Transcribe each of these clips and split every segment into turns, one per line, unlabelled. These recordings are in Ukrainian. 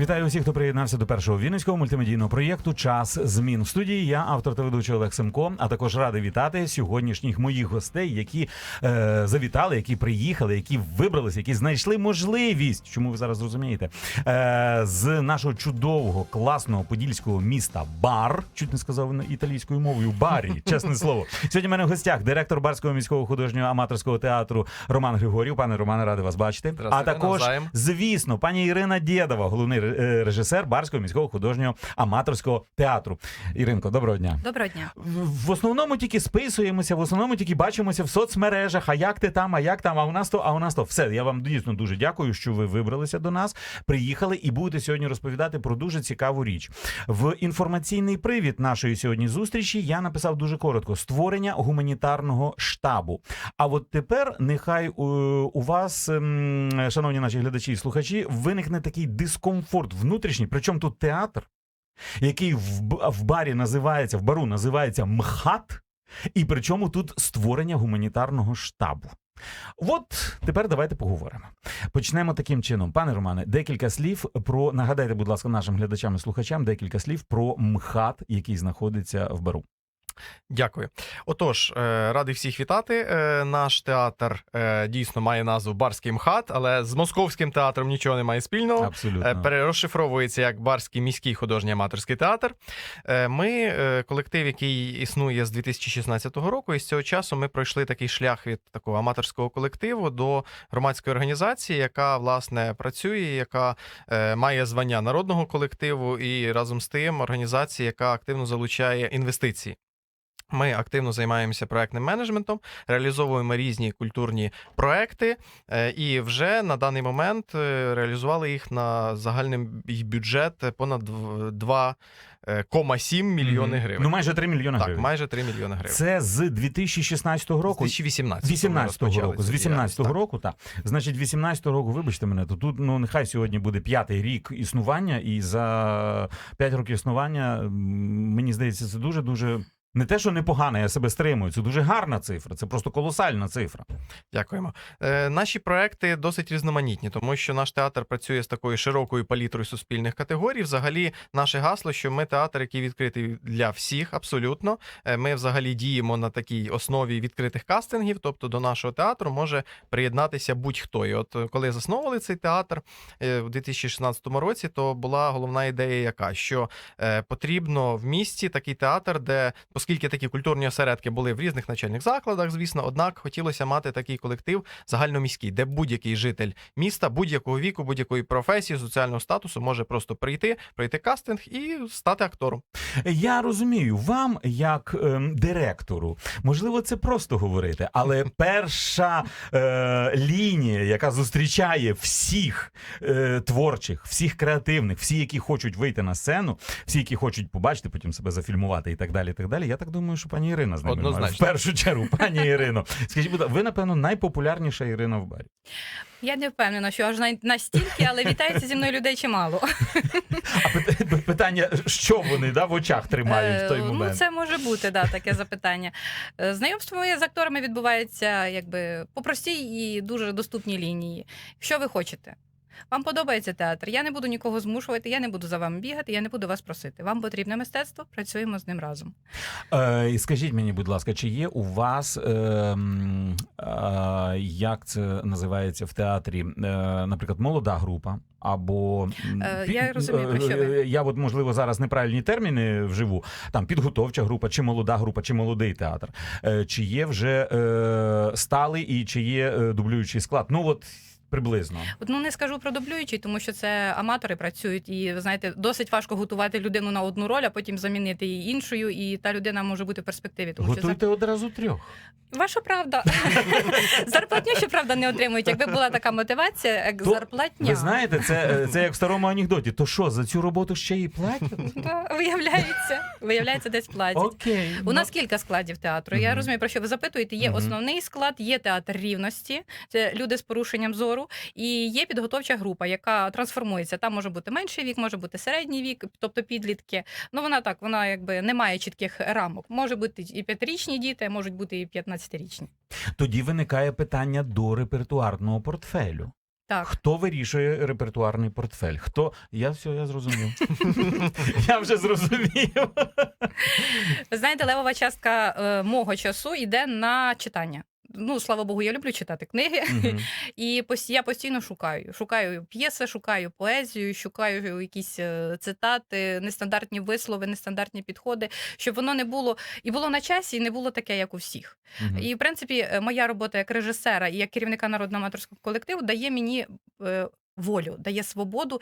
Вітаю усіх, хто приєднався до першого вінницького мультимедійного проєкту Час змін в студії. Я автор та ведучий Олег Семко. А також радий вітати сьогоднішніх моїх гостей, які е, завітали, які приїхали, які вибралися, які знайшли можливість. Чому ви зараз розумієте? Е, з нашого чудового, класного подільського міста Бар. Чуть не сказав на італійською мовою. Барі, чесне слово. Сьогодні в мене в гостях директор Барського міського художнього аматорського театру Роман Григорів. Пане Романе, радий вас бачити. А також
навзаєм.
Звісно, пані Ірина Дєдова, головний режисер Барського міського художнього аматорського театру. Іринко, доброго дня.
Доброго дня.
В в основному тільки списуємося, в основному тільки бачимося в соцмережах. А як ти там, а як там, а у нас то, а у нас то. Все, я вам дійсно дуже дякую, що ви вибралися до нас, приїхали і будете сьогодні розповідати про дуже цікаву річ. В інформаційний привід нашої сьогодні зустрічі я написав дуже коротко: створення гуманітарного штабу. А от тепер нехай е, у вас, ем, шановні наші глядачі і слухачі, виникне такий дискомфорт внутрішній, причому тут театр, який в, в барі називається, в бару називається МХАТ, і причому тут створення гуманітарного штабу. От тепер давайте поговоримо. Почнемо таким чином. Пане Романе, декілька слів про нагадайте, будь ласка, нашим глядачам і слухачам декілька слів про МХАТ, який знаходиться в бару.
Дякую. Отож, е, радий всіх вітати. Е, Наш театр е, дійсно має назву Барський МХАТ, але з московським театром нічого не має спільного.
Абсолютно.
Перерозшифровується як Барський міський художній аматорський театр. Ми колектив, який існує з 2016 року, і з цього часу ми пройшли такий шлях від такого аматорського колективу до громадської організації, яка власне працює, яка має звання народного колективу, і разом з тим організація, яка активно залучає інвестиції. Ми активно займаємося проектним менеджментом, реалізовуємо різні культурні проекти, е, і вже на даний момент е, реалізували їх на загальний бюджет понад дв- 2,7 мільйони
Мгм.
гривень.
Ну, майже 3 мільйони
так, майже 3 мільйони гривень.
Це з 2016 року.
2018
18-го року, з 18-го
року.
року, так. Значить, 18-го року, вибачте мене, то тут ну нехай сьогодні буде п'ятий рік існування, і за 5 років існування мені здається, це дуже дуже. Не те, що непогано, я себе стримую. Це дуже гарна цифра, це просто колосальна цифра.
Дякуємо. Е, наші проекти досить різноманітні, тому що наш театр працює з такою широкою палітрою суспільних категорій. Взагалі, наше гасло, що ми театр, який відкритий для всіх, абсолютно. Е, Ми взагалі діємо на такій основі відкритих кастингів, тобто до нашого театру може приєднатися будь-хто. І от е, коли засновували цей театр е, в 2016 році, то була головна ідея, яка що потрібно в місті такий театр, де оскільки такі культурні осередки були в різних навчальних закладах, звісно, однак хотілося мати такий колектив загальноміський, де будь-який житель міста, будь-якого віку, будь-якої професії, соціального статусу може просто прийти, пройти кастинг і стати актором.
Я розумію, вам, як ем, директору, можливо, це просто говорити, але перша е, лінія, яка зустрічає всіх е, творчих, всіх креативних, всі, які хочуть вийти на сцену, всі, які хочуть побачити, потім себе зафільмувати і так далі. І так далі. Я так думаю, що пані Ірина з ними має. в першу чергу, пані Ірино. Скажіть, будь ласка, ви, напевно, найпопулярніша Ірина в барі.
Я не впевнена, що аж настільки, але вітається зі мною людей чимало.
А питання, що вони да, в очах тримають в той
Е,
момент?
Ну, це може бути да, таке запитання. Е, Знайомство моє з акторами відбувається якби по простій і дуже доступній лінії. Що ви хочете? Вам подобається театр? Я не буду нікого змушувати, я не буду за вами бігати, я не буду вас просити. Вам потрібне мистецтво, працюємо з ним разом.
Е, і скажіть мені, будь ласка, чи є у вас, е, е, як це називається в театрі, е, наприклад, молода група? Або
Е, я розумію, про що
е,
ви.
е, я от можливо зараз неправильні терміни вживу. Там підготовча група, чи молода група, чи молодий театр. Е, Чи є вже е, сталий і чи є е, дублюючий склад? Ну от приблизно.
От, ну не скажу про дублюючий, тому що це аматори працюють, і ви знаєте, досить важко готувати людину на одну роль, а потім замінити її іншою, і та людина може бути в перспективі. Тому що
Готуйте одразу трьох.
ваша правда. Зарплатню, щоправда, не отримують. Якби була така мотивація, як
То,
зарплатня.
Ви знаєте, це, це як в старому анекдоті. То що, за цю роботу ще й платять?
Да, виявляється, виявляється, десь платять.
Окей.
У нас кілька складів театру. Я розумію, про що ви запитуєте. Є основний склад, є театр рівності. Це люди з порушенням зору. Театру, і є підготовча група, яка трансформується. Там може бути менший вік, може бути середній вік, тобто підлітки. Ну вона так, вона якби не має чітких рамок. Може бути і п'ятирічні діти, можуть бути і 15-річні.
Тоді виникає питання до репертуарного портфелю.
Так.
Хто вирішує репертуарний портфель? Хто я все, я зрозумів. я вже зрозумів.
Ви знаєте, левова частка е, мого часу йде на читання. Ну, слава Богу, я люблю читати книги,
Мгм.
і я постійно шукаю. Шукаю п'єси, шукаю поезію, шукаю якісь е, цитати, нестандартні вислови, нестандартні підходи, щоб воно не було і було на часі, і не було таке, як у всіх.
Мгм.
І в принципі, е, моя робота як режисера і як керівника народно-аматорського колективу дає мені. Волю дає свободу.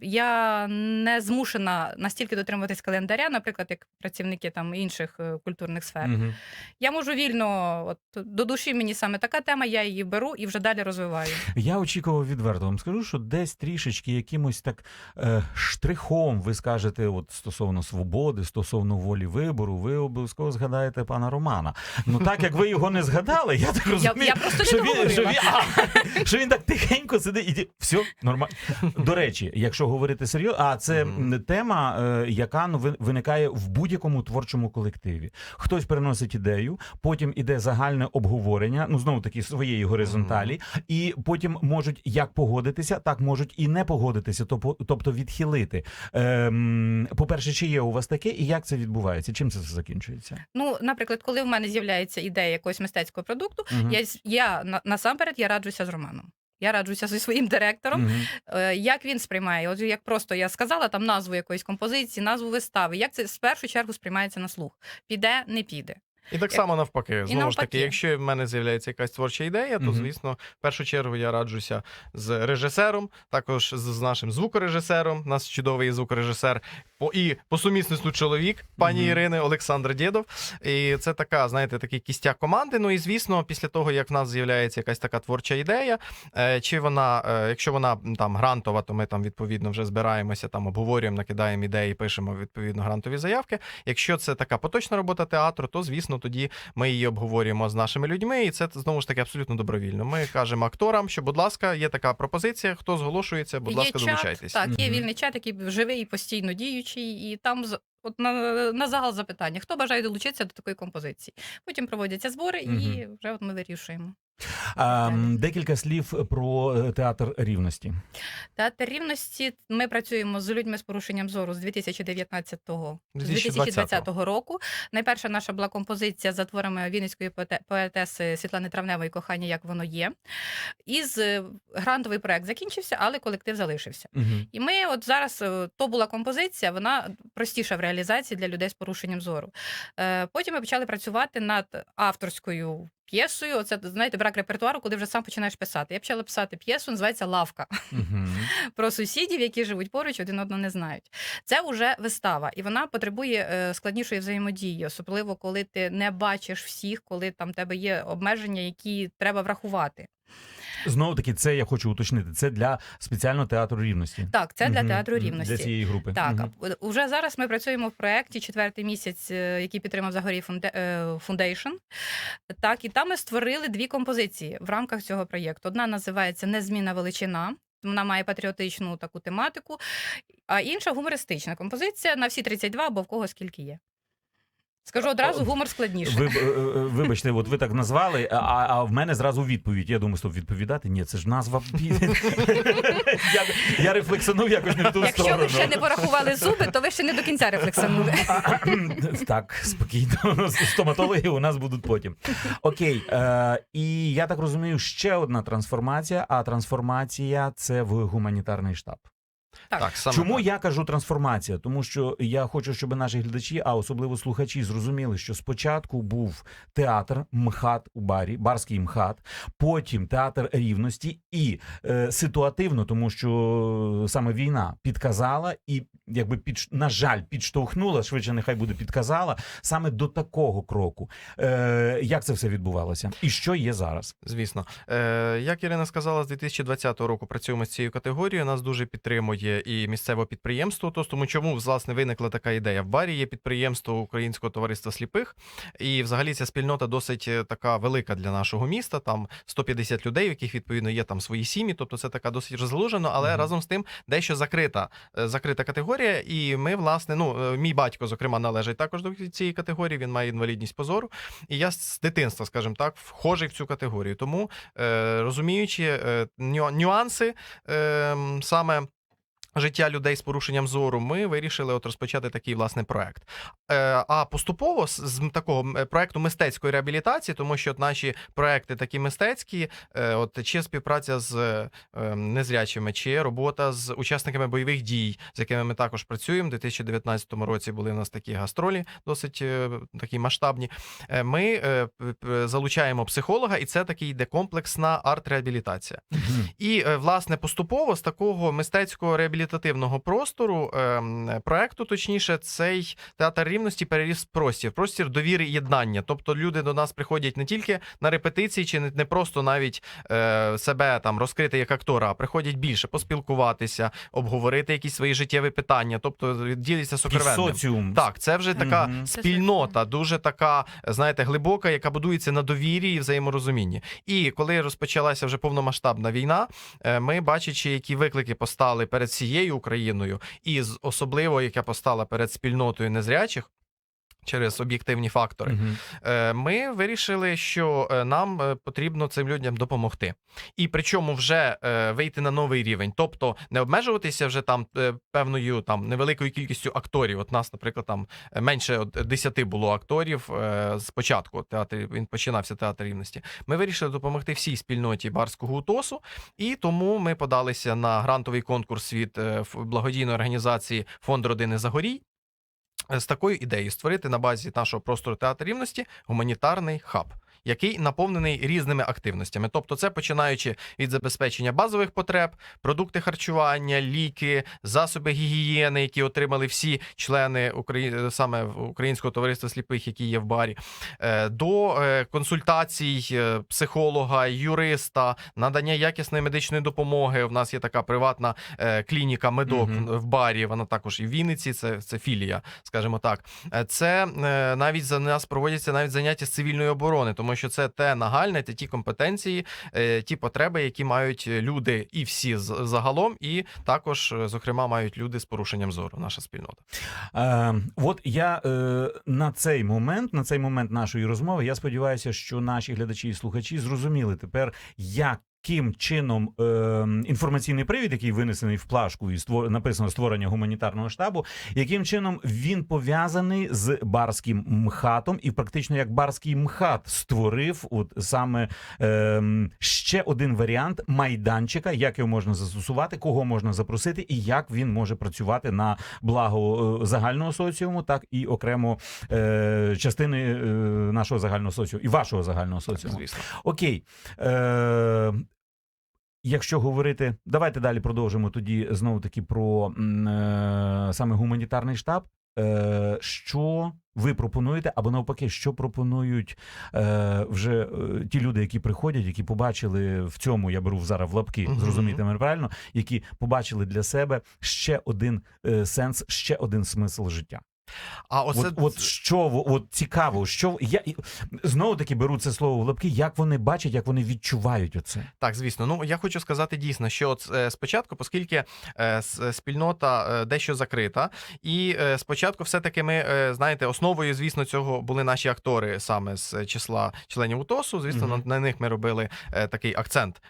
Я не змушена настільки дотримуватись календаря, наприклад, як працівники там інших е, культурних сфер.
Мгм.
Я можу вільно, от до душі мені саме така тема, я її беру і вже далі розвиваю.
Я очікував відверто. Вам скажу, що десь трішечки якимось так е, штрихом ви скажете, от стосовно свободи, стосовно волі вибору, ви обов'язково згадаєте пана Романа. Ну так як ви його не згадали, я так розумію,
я просто не
що, він, що, він, а, що він так тихенько сидить і ді- все нормально. До речі, якщо говорити серйозно, а це тема, е, яка ну, виникає в будь-якому творчому колективі. Хтось переносить ідею, потім іде загальне обговорення, ну знову таки своєї горизонталі, і потім можуть як погодитися, так можуть і не погодитися, тобто, тобто відхилити. Ем, по-перше, чи є у вас таке, і як це відбувається? Чим це закінчується?
Ну, наприклад, коли в мене з'являється ідея якогось мистецького продукту, я, я на- насамперед я раджуся з Романом. Я раджуся зі своїм директором,
Mm
-hmm. як він сприймає. От як просто я сказала там назву якоїсь композиції, назву вистави. Як це в першу чергу сприймається на слух? Піде, не піде.
І так само навпаки. Знову ж таки, якщо в мене з'являється якась творча ідея, то звісно, в першу чергу я раджуся з режисером, також з, нашим звукорежисером. У нас чудовий звукорежисер по і по сумісництву чоловік пані. Ірини Олександр Дєдов. І це така, знаєте, такий кістяк команди. Ну і звісно, після того як в нас з'являється якась така творча ідея, е, чи вона, е, якщо вона там грантова, то ми там відповідно вже збираємося, там обговорюємо, накидаємо ідеї, пишемо відповідно грантові заявки. Якщо це така поточна робота театру, то звісно тоді ми її обговорюємо з нашими людьми, і це знову ж таки абсолютно добровільно. Ми кажемо акторам, що, будь ласка, є така пропозиція, хто зголошується, будь
є
ласка,
чат,
долучайтесь.
так, є вільний чат, який живий і постійно діючий, і там з- от на, на загал запитання, хто бажає долучитися до такої композиції. Потім проводяться збори, і вже от ми вирішуємо.
А, декілька слів про е, театр рівності.
Театр рівності. Ми працюємо з людьми з порушенням зору з 2019 з
2020
2020 року. Найперша наша була композиція за творами вінницької поетеси Світлани Травневої Кохання, як воно є. Із е, грантовий проект закінчився, але колектив залишився.
Мгм.
І ми, от зараз, е, то була композиція, вона простіша в реалізації для людей з порушенням зору. Е, Потім ми почали працювати над авторською п'єсою. Оце знаєте, брак репертуару, коли вже сам починаєш писати. Я почала писати п'єсу, називається Лавка про сусідів, які живуть поруч, один одного не знають. Це вже вистава, і вона потребує е, складнішої взаємодії, особливо коли ти не бачиш всіх, коли там тебе є обмеження, які треба врахувати.
Знову таки, це я хочу уточнити. Це для спеціального театру рівності.
Так, це для театру рівності.
Для цієї групи.
Так, п- уже зараз ми працюємо в проєкті четвертий місяць, е, який підтримав Загорій Фундейшн. Так, і там ми створили дві композиції в рамках цього проєкту. Одна називається Незмінна величина. Вона має патріотичну таку тематику, а інша гумористична композиція на всі 32, або в кого скільки є. Скажу одразу, гумор складніше.
Ви, е, е, вибачте, от ви так назвали, а, а в мене зразу відповідь. Я думаю, стоп, відповідати? Ні, це ж назва. я, я рефлексанув якось не в ту
Якщо
сторону.
ви ще не порахували зуби, то ви ще не до кінця рефлексанули.
Так, спокійно. Стоматологи у нас будуть потім. Окей, е, і я так розумію, ще одна трансформація, а трансформація це в гуманітарний штаб.
Так.
Так, саме
Чому
так.
я кажу трансформація? Тому що я хочу, щоб наші глядачі, а особливо слухачі, зрозуміли, що спочатку був театр МХАТ у барі, барський МХАТ, потім театр рівності, і е, ситуативно, тому що саме війна підказала і, якби під на жаль, підштовхнула, швидше нехай буде підказала саме до такого кроку. Е, як це все відбувалося? І що є зараз?
Звісно, е, як Ірина сказала, з 2020 року працюємо з цією категорією. Нас дуже підтримує і місцевого підприємства. УТОС. Тому чому власне виникла така ідея? В барі є підприємство Українського товариства сліпих, і взагалі ця спільнота досить е, така велика для нашого міста. Там 150 людей, в яких відповідно є там свої сім'ї. Тобто це така досить розгалужено, але
Мгм.
разом з тим дещо закрита, е, закрита категорія. І ми, власне, ну е, мій батько, зокрема, належить також до цієї категорії. Він має інвалідність позору. І я з дитинства, скажімо так, вхожий в цю категорію. Тому розуміючи нюанси е, саме. Життя людей з порушенням зору, ми вирішили от розпочати такий власне проект. Е, а поступово з, такого проекту мистецької реабілітації, тому що от наші проекти такі мистецькі, е, от чи співпраця з е, незрячими, чи робота з учасниками бойових дій, з якими ми також працюємо. У 2019 році були у нас такі гастролі, досить е, такі масштабні. Е, Ми е, залучаємо психолога, і це такий йде комплексна арт-реабілітація. І е, власне поступово з такого мистецького реабілітативного простору ем, проекту, точніше, цей театр рівності переріс простір, простір довіри і єднання. Тобто люди до нас приходять не тільки на репетиції, чи не, не просто навіть е, себе там розкрити як актора, а приходять більше поспілкуватися, обговорити якісь свої життєві питання, тобто діляться сокровенним.
соціум.
Так, це вже така
Мгм.
спільнота, дуже така, знаєте, глибока, яка будується на довірі і взаєморозумінні. І коли розпочалася вже повномасштабна війна, е, ми бачачи, які виклики постали перед всією Україною, і з- особливо яка постала перед спільнотою незрячих. Через об'єктивні фактори. Е, ми вирішили, що е, нам е, потрібно цим людям допомогти, і причому вже вийти на новий рівень, тобто не обмежуватися вже там певною там невеликою кількістю акторів. От нас, наприклад, там менше от 10 було акторів спочатку. Театр він починався театр рівності. Ми вирішили допомогти всій спільноті барського УТОСу, і тому ми подалися на грантовий конкурс від благодійної організації Фонд родини Загорій. З такою ідеєю створити на базі нашого простору театрівності гуманітарний хаб, який наповнений різними активностями. Тобто, це починаючи від забезпечення базових потреб, продукти харчування, ліки, засоби гігієни, які отримали всі члени Украї... саме Українського товариства сліпих, які є в барі, е, до е, консультацій е, психолога, юриста, надання якісної медичної допомоги. У нас є така приватна клініка медок
Мгм.
в барі. Вона також і в Вінниці. Це, це філія, скажімо так. Це навіть за нас проводяться навіть заняття з цивільної оборони, тому що це те нагальне, це ті компетенції, е, ті потреби, які мають люди і всі загалом, і також, е, зокрема, мають люди з порушенням зору. Наша спільнота.
Е, от я е, на цей момент, на цей момент нашої розмови, я сподіваюся, що наші глядачі і слухачі зрозуміли тепер, яким чином е, інформаційний привід, який винесений в плашку і створ, написано створення гуманітарного штабу, яким чином він пов'язаний з барським мхатом, і практично як барський мхат створив от саме е, ще один варіант майданчика, як його можна застосувати, кого можна запросити, і як він може працювати на благо е, загального соціуму, так і окремо е, частини е, нашого загального соціуму і вашого загального соціуму.
Звісно.
Окей. Е, Якщо говорити, давайте далі продовжимо тоді знову таки про е, саме гуманітарний штаб. Е, що ви пропонуєте, або навпаки, що пропонують е, вже е, ті люди, які приходять, які побачили в цьому, я беру зараз в лапки,
Мгм.
зрозумійте мене правильно, які побачили для себе ще один е, сенс, ще один смисл життя.
А оце
От, от що от цікаво, що я знову таки беру це слово в лапки, як вони бачать, як вони відчувають оце.
Так, звісно. Ну я хочу сказати дійсно, що от, е, спочатку, оскільки е, спільнота е, дещо закрита, і спочатку, все-таки ми знаєте, основою, звісно, цього були наші актори саме з числа членів УТОСу. Звісно,
Мгм.
на, на них ми робили такий акцент,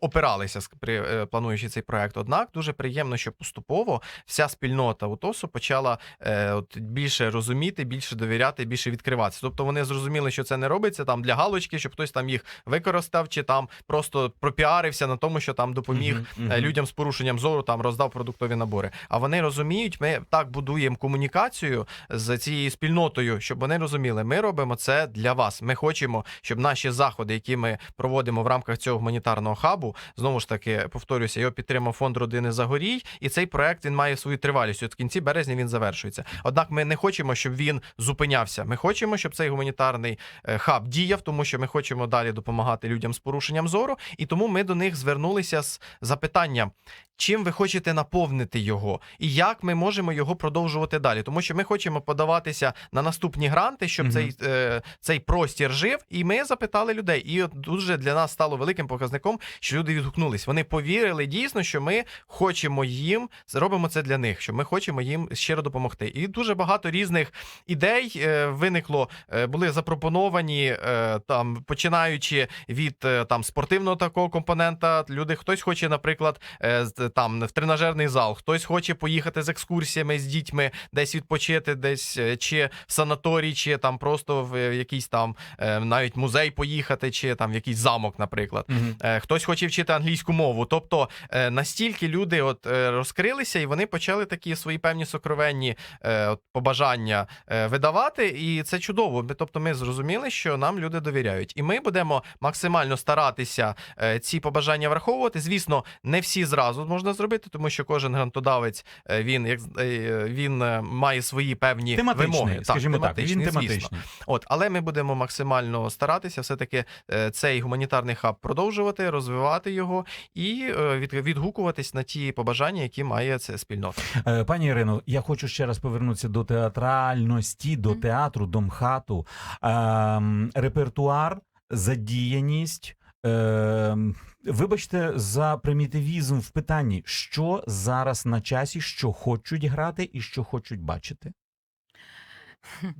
опиралися при плануючи цей проект. Однак дуже приємно, що поступово вся спільнота УТОСу почала от більше розуміти, більше довіряти, більше відкриватися. Тобто вони зрозуміли, що це не робиться там для галочки, щоб хтось там їх використав, чи там просто пропіарився на тому, що там допоміг е, людям з порушенням зору, там роздав продуктові набори. А вони розуміють, ми так будуємо комунікацію з цією спільнотою, щоб вони розуміли, ми робимо це для вас. Ми хочемо, щоб наші заходи, які ми проводимо в рамках цього гуманітарного хабу, знову ж таки повторюся, його підтримав фонд родини Загорій, і цей проект він має свою тривалість. От в кінці березня він завершується. Однак ми не хочемо, щоб він зупинявся. Ми хочемо, щоб цей гуманітарний е, хаб діяв, тому що ми хочемо далі допомагати людям з порушенням зору, і тому ми до них звернулися з запитанням. Чим ви хочете наповнити його, і як ми можемо його продовжувати далі. Тому що ми хочемо подаватися на наступні гранти, щоб
Мгм.
цей, е, цей простір жив. І ми запитали людей. І от дуже для нас стало великим показником, що люди відгукнулись. Вони повірили дійсно, що ми хочемо їм, робимо це для них, що ми хочемо їм щиро допомогти. І дуже багато різних ідей е, виникло, е, були запропоновані е, там, починаючи від е, там спортивного такого компонента. Люди хтось хоче, наприклад, е, там в тренажерний зал, хтось хоче поїхати з екскурсіями з дітьми, десь відпочити, десь е, чи в санаторій, чи там просто в е, якийсь там е, навіть музей поїхати, чи там в якийсь замок, наприклад. Е, Хтось хоче вчити англійську мову. Тобто настільки люди от розкрилися, і вони почали такі свої певні сокровенні от, побажання видавати, і це чудово. Тобто, ми зрозуміли, що нам люди довіряють, і ми будемо максимально старатися ці побажання враховувати. Звісно, не всі зразу можна зробити, тому що кожен грантодавець е, він як е, він е, має свої певні
Тематичний,
вимоги.
скажімо так, він
тематичний, звісно.
тематичний.
От, але ми будемо максимально старатися все-таки е, цей гуманітарний хаб продовжувати, розвивати його і від, відгукуватись на ті побажання, які має ця спільнота.
Пані Ірино, я хочу ще раз повернутися до театральності, до театру, до МХАТу. Ем, репертуар, задіяність. Ем, вибачте за примітивізм в питанні, що зараз на часі, що хочуть грати і що хочуть бачити.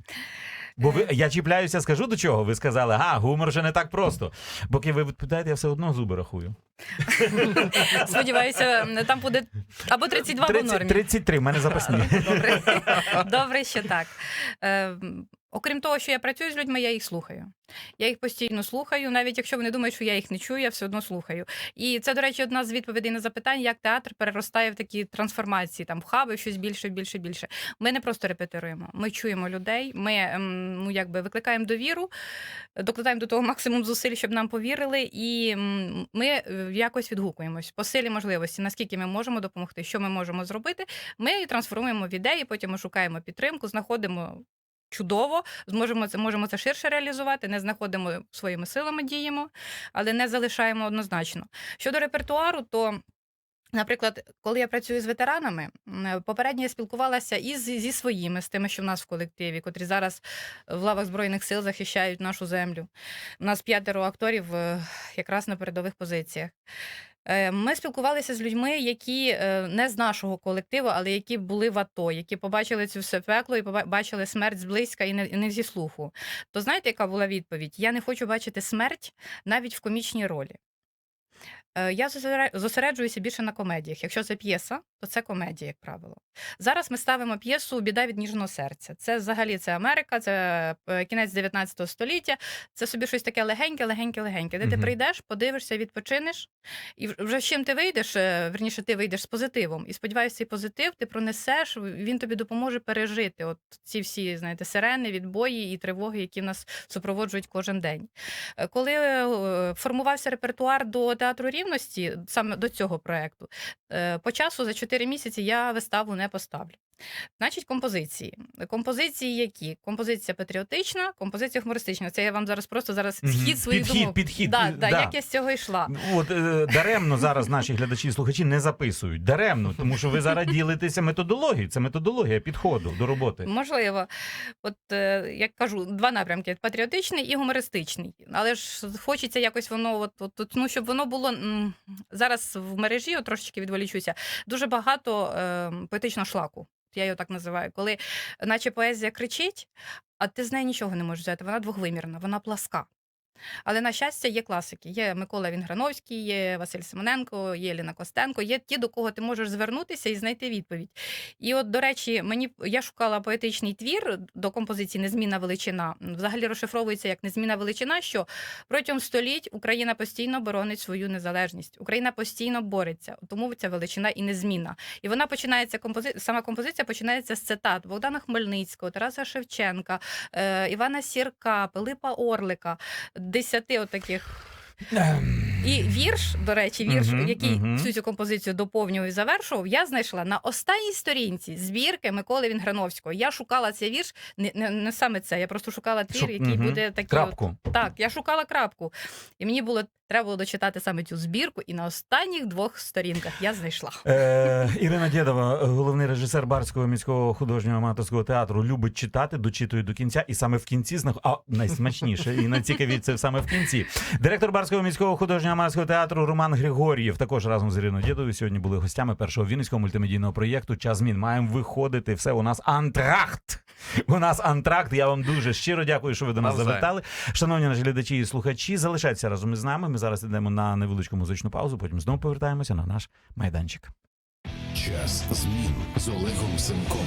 Бо ви я чіпляюся, скажу до чого. Ви сказали, а гумор вже не так просто. Поки ви відповідаєте, я все одно зуби рахую.
Сподіваюся, там буде або 32 або нормі.
33, в мене запасні.
Добре. Добре, що так. Окрім того, що я працюю з людьми, я їх слухаю. Я їх постійно слухаю, навіть якщо вони думають, що я їх не чую, я все одно слухаю. І це, до речі, одна з відповідей на запитання, як театр переростає в такі трансформації, там в хаби, щось більше, більше, більше. Ми не просто репетируємо, ми чуємо людей, ми ем, ну, якби викликаємо довіру, докладаємо до того максимум зусиль, щоб нам повірили, і ми е, якось відгукуємось по силі можливості, наскільки ми можемо допомогти, що ми можемо зробити. Ми трансформуємо в ідеї, потім ми шукаємо підтримку, знаходимо. Чудово, зможемо це можемо це ширше реалізувати, не знаходимо своїми силами, діємо, але не залишаємо однозначно. Щодо репертуару, то Наприклад, коли я працюю з ветеранами, попередньо я спілкувалася і зі своїми, з тими, що в нас в колективі, котрі зараз в лавах збройних сил захищають нашу землю. У нас п'ятеро акторів е, якраз на передових позиціях. Е, Ми спілкувалися з людьми, які е, не з нашого колективу, але які були в АТО, які побачили цю все пекло і побачили смерть зблизька і не, не зі слуху. То знаєте, яка була відповідь? Я не хочу бачити смерть навіть в комічній ролі. Е, Я зосереджуюся більше на комедіях. Якщо це п'єса, то це комедія, як правило. Зараз ми ставимо п'єсу Біда від ніжного серця. Це взагалі це Америка, це е, кінець 19 століття. Це собі щось таке легеньке, легеньке, легеньке. Де ти прийдеш, подивишся, відпочинеш, і вже з чим ти вийдеш, е, верніше, ти вийдеш з позитивом. І сподіваюся, цей позитив ти пронесеш, він тобі допоможе пережити от ці всі, знаєте, сирени, відбої і тривоги, які нас супроводжують кожен день. Коли формувався репертуар до театру рівності, саме до цього проекту, е, по часу за 4 місяці я виставу не поставлю. Значить, композиції. Композиції які? Композиція патріотична, композиція хумористична. Це я вам зараз просто зараз вхід своїх
Підхід,
думок.
підхід,
Да, да,
да.
Як я з цього йшла.
От е, даремно зараз наші глядачі і слухачі не записують. Даремно, тому що ви зараз ділитеся методологією. Це методологія підходу до роботи.
Можливо, от е, як кажу, два напрямки: патріотичний і гумористичний. Але ж хочеться якось воно, от, от, от, ну, щоб воно було м, зараз в мережі, от трошечки відволічуся, дуже багато е, поетичного шлаку. Я його так називаю, коли наче поезія кричить, а ти з неї нічого не можеш взяти. Вона двовимірна, вона пласка. Але на щастя, є класики. Є Микола Вінграновський, є Василь Симоненко, є Ліна Костенко. Є ті, до кого ти можеш звернутися і знайти відповідь. І от, до речі, мені я шукала поетичний твір до композиції Незмінна величина. Взагалі розшифровується як незмінна величина, що протягом століть Україна постійно боронить свою незалежність. Україна постійно бореться, тому ця величина і незмінна. І вона починається компози... сама композиція починається з цитат Богдана Хмельницького, Тараса Шевченка, е, Івана Сірка, Пилипа Орлика, десяти отаких.
Ем,
І вірш, до речі, вірш,
Мгм,
який
мгм.
всю цю композицію доповнював і завершував, я знайшла на останній сторінці збірки Миколи Вінграновського. Я шукала цей вірш, не, не, не саме це. Я просто шукала твір,
Щоб-
який
мгм.
буде такий.
Крапку.
От, так, я шукала крапку. І мені було треба було дочитати саме цю збірку, і на останніх двох сторінках я знайшла.
Е, Ірина Дєдова, головний режисер Барського міського художнього аматорського театру, любить читати, дочитує до кінця, і саме в кінці знах... а найсмачніше і найцікавіше це саме в кінці. Директор Барського міського художнього аматорського театру Роман Григор'єв також разом з Іриною Дєдовою сьогодні були гостями першого вінницького мультимедійного проєкту Час змін. Маємо виходити. Все у нас антракт. У нас антракт. Я вам дуже щиро дякую, що ви до нас
Навзаєм.
завітали. Шановні наші глядачі і слухачі, залишайтеся разом із нами. Ми зараз йдемо на невеличку музичну паузу. Потім знову повертаємося на наш майданчик.
Час змін з Олегом Семком.